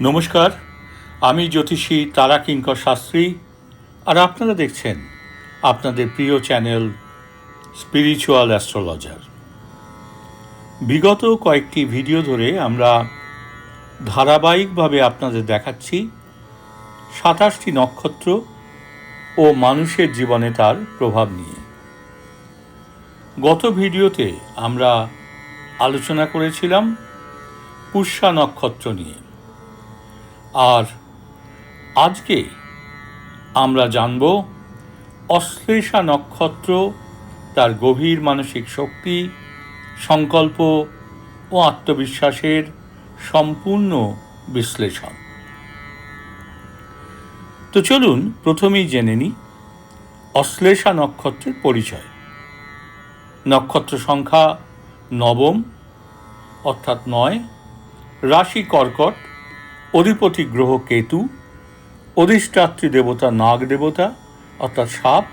নমস্কার, আমি জ্যোতিষী তারা কিঙ্কর শাস্ত্রী, আর আপনারা দেখছেন আপনাদের প্রিয় চ্যানেল স্পিরিচুয়াল অ্যাস্ট্রোলজার। বিগত কয়েকটি ভিডিও ধরে আমরা ধারাবাহিকভাবে আপনাদের দেখাচ্ছি সাতাশটি নক্ষত্র ও মানুষের জীবনে তার প্রভাব নিয়ে। গত ভিডিওতে আমরা আলোচনা করেছিলাম পুষ্যা নক্ষত্র নিয়ে। আর আজকে আমরা জানব অশ্লেষা নক্ষত্র, তার গভীর মানসিক শক্তি, সংকল্প ও আত্মবিশ্বাসের সম্পূর্ণ বিশ্লেষণ। তো চলুন প্রথমেই জেনে নিই অশ্লেষা নক্ষত্রের পরিচয়। নক্ষত্র সংখ্যা নবম, অর্থাৎ নয়, রাশি কর্কট অধিপতি গ্রহ কেতু, অধিষ্ঠাত্রী দেবতা নাগ দেবতা, অর্থাৎ সাপ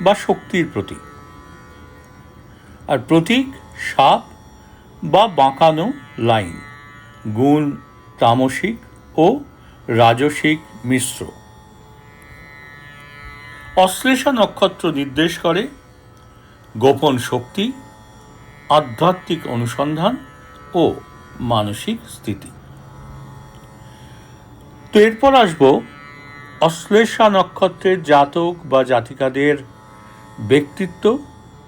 বা শক্তির প্রতীক। আর প্রতীক সাপ বা বাঁকানো লাইন, গুণ, তামসিক ও রাজসিক মিশ্র। অশ্লেষা নক্ষত্র নির্দেশ করে গোপন শক্তি, আধ্যাত্মিক অনুসন্ধান ও মানসিক স্থিতি। তো এরপর আসব অশ্লেষা নক্ষত্রের জাতক বা জাতিকাদের ব্যক্তিত্ব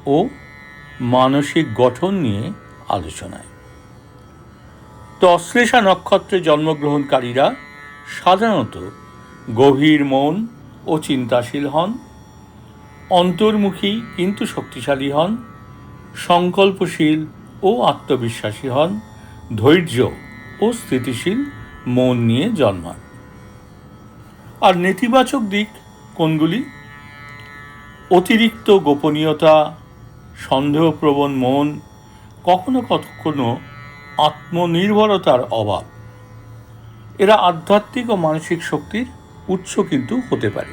ও মানসিক গঠন নিয়ে আলোচনায়। তো অশ্লেষা নক্ষত্রে জন্মগ্রহণকারীরা সাধারণত গভীর মন ও চিন্তাশীল হন, অন্তর্মুখী কিন্তু শক্তিশালী হন, সংকল্পশীল ও আত্মবিশ্বাসী হন, ধৈর্য ও স্থিতিশীল মন নিয়ে জন্মান। আর নেতিবাচক দিক কোনগুলি? অতিরিক্ত গোপনীয়তা, সন্দেহপ্রবণ মন, কখনো কখনো আত্মনির্ভরতার অভাব। এরা আধ্যাত্মিক ও মানসিক শক্তির উৎস কিন্তু হতে পারে।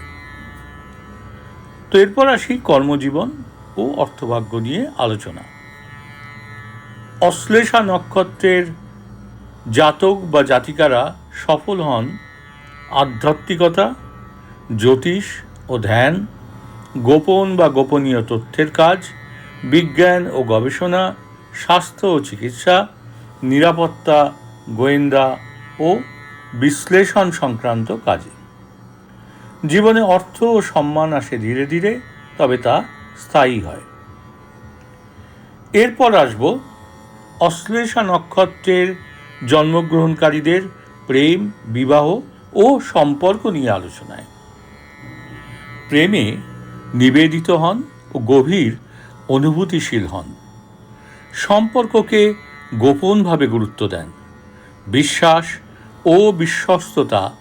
তো এরপর আসি কর্মজীবন ও অর্থভাগ্য নিয়ে আলোচনা। অশ্লেষা নক্ষত্রের জাতক বা জাতিকারা সফল হন আধ্যাত্মিকতা, জ্যোতিষ ও ধ্যান, গোপন বা গোপনীয় তথ্যের কাজ, বিজ্ঞান ও গবেষণা, স্বাস্থ্য ও চিকিৎসা, নিরাপত্তা, গোয়েন্দা ও বিশ্লেষণ সংক্রান্ত কাজে। জীবনে অর্থ ও সম্মান আসে ধীরে ধীরে, তবে তা স্থায়ী হয়। এরপর আসব অশ্লেষা নক্ষত্রের জন্মগ্রহণকারীদের প্রেম, বিবাহ ও সম্পর্ক নিয়ে আলোচনায়। প্রেমে নিবেদিত হন ও গভীর অনুভূতিশীল হন। সম্পর্ককে গোপনভাবে গুরুত্ব দেন। বিশ্বাস ও বিশ্বস্ততা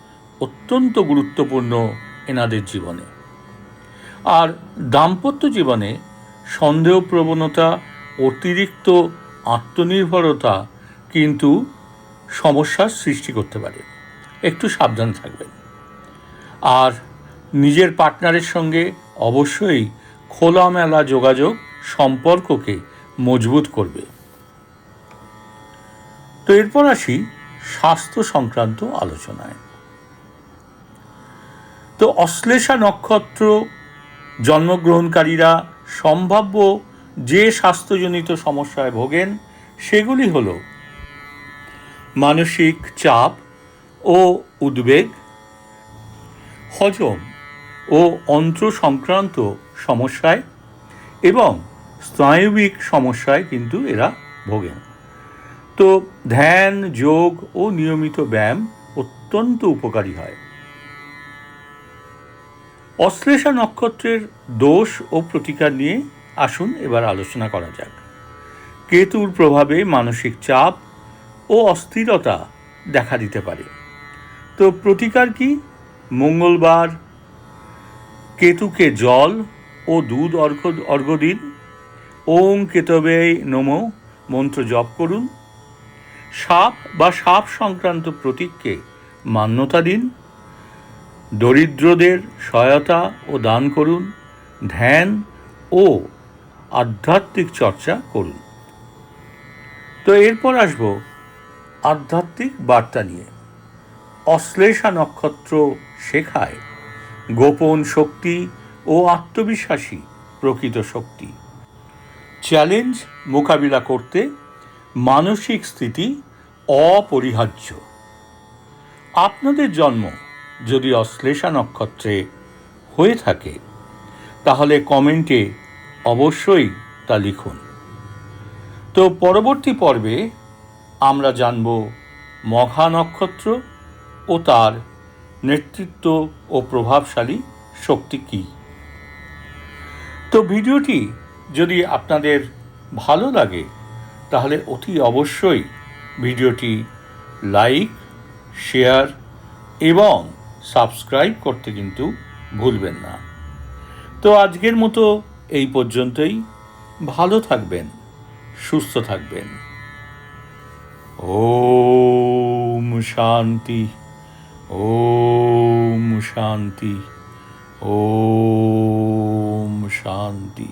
অত্যন্ত গুরুত্বপূর্ণ এনাদের জীবনে। আর দাম্পত্য জীবনে সন্দেহ প্রবণতা অতিরিক্ত আত্মনির্ভরতা কিন্তু সমস্যার সৃষ্টি করতে পারে। একটু সাবধান থাকবেন। আর নিজের পার্টনারের সঙ্গে অবশ্যই খোলামেলা যোগাযোগ সম্পর্ককে মজবুত করবে। তো এরপর আসি স্বাস্থ্য সংক্রান্ত আলোচনায়। তো অশ্লেষা নক্ষত্র জন্মগ্রহণকারীরা সম্ভাব্য যে স্বাস্থ্যজনিত সমস্যায় ভোগেন, সেগুলি হল মানসিক চাপ ও উদ্বেগ, হজম ও অন্ত্র সংক্রান্ত সমস্যায় এবং স্নায়বিক সমস্যায় কিন্তু এরা ভোগেন। তো ধ্যান, যোগ ও নিয়মিত ব্যায়াম অত্যন্ত উপকারী হয়। অশ্লেষা নক্ষত্রের দোষ ও প্রতিকার নিয়ে আসুন, এবার আলোচনা করা যাক। কেতুর প্রভাবে মানসিক চাপ ও অস্থিরতা দেখা দিতে পারে। তো প্রতিকার কি? মঙ্গলবার। কেতুকে জল ও দুধ অর্ঘ অর্ঘ দিন। ওং কেতবে নম মন্ত্র জপ করুন। সাপ বা সাপ সংক্রান্ত প্রতীককে মান্যতা দিন। দরিদ্রদের সহায়তা ও দান করুন। ধ্যান ও আধ্যাত্মিক চর্চা করুন। তো এরপর আসব আধ্যাত্মিক বার্তা নিয়ে। অশ্লেষা নক্ষত্র শেখায়। গোপন শক্তি ও আত্মবিশ্বাসী প্রকৃত শক্তি। চ্যালেঞ্জ মোকাবিলা করতে মানসিক স্থিতি অপরিহার্য। আপনাদের জন্ম যদি অশ্লেষা নক্ষত্রে হয়ে থাকে, তাহলে কমেন্টে অবশ্যই তা লিখুন। তো পরবর্তী পর্বে আমরা জানব মঘা নক্ষত্র ও তার নেতৃত্ব ও প্রভাবশালী শক্তি কী? তো ভিডিওটি যদি আপনাদের ভালো লাগে, তাহলে অতি অবশ্যই ভিডিওটি লাইক, শেয়ার এবং সাবস্ক্রাইব করতে কিন্তু ভুলবেন না। তো আজকের মতো এই পর্যন্তই। ভালো থাকবেন, সুস্থ থাকবেন। ও শান্তি। ওম শান্তি ওম শান্তি